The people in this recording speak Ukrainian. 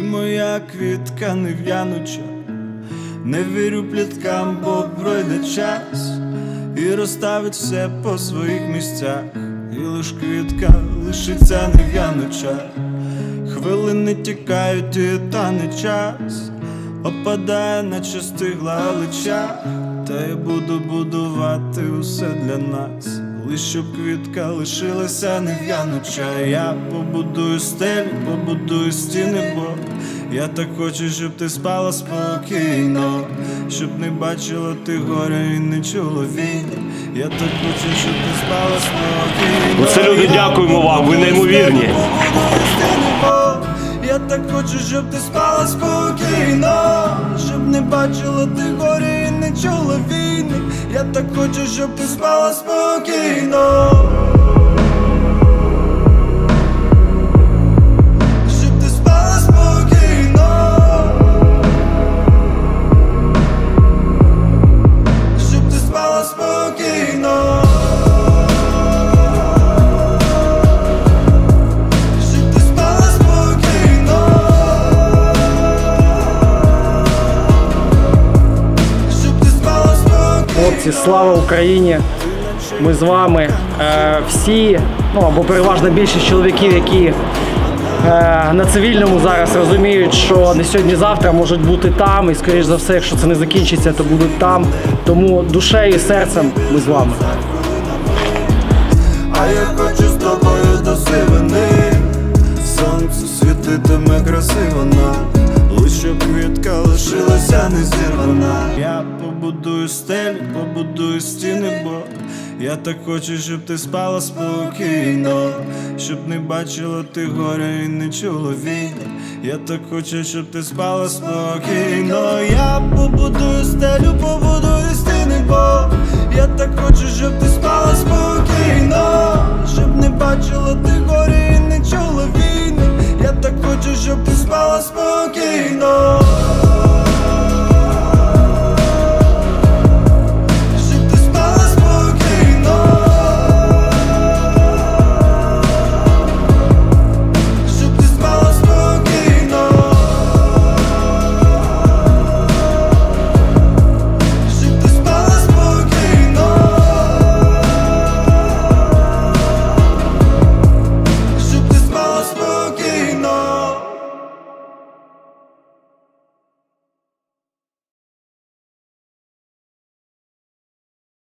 моя квітка не в'януча, не вірю пліткам, бо пройде час і розставить все по своїх місцях, і лиш квітка лишиться не в'януча, хвилини тікають, і тане час, опадає, наче стигла галича, та я буду будувати усе для нас. Лиш щоб квітка лишилася нев'януча Я побудую стелю, побудую стіни, бо я так хочу, щоб ти спала спокійно, щоб не бачила ти горя і не чула війни. Я так хочу, щоб ти спала спокійно. Оце люди, дякуємо вам, ви неймовірні. Я так хочу, щоб ти спала спокійно, щоб не бачила ти горя і не чула війни. Я так хочу, щоб ти спала спокійно. Хлопці, слава Україні! Ми з вами. Е, всі, ну або переважна більшість чоловіків, які е, на цивільному зараз розуміють, що не сьогодні, завтра можуть бути там, і скоріш за все, якщо це не закінчиться, то будуть там. Тому душею і серцем ми з вами. А я хочу з тобою до сивини Сонце світитиме красиво нам Лише квітка лишилася не зірвана Я побудую стелю, побудую стіни, бо я так хочу, щоб ти спала спокійно, щоб не бачила ти горя і не чула війни. Я так хочу, щоб ти спала спокійно. Я побудую стелю, побудую стіни, бо я так хочу, щоб ти спала спокійно, щоб не бачила ти горя і не чула війни. Я так хочу, щоб ти спала спокійно.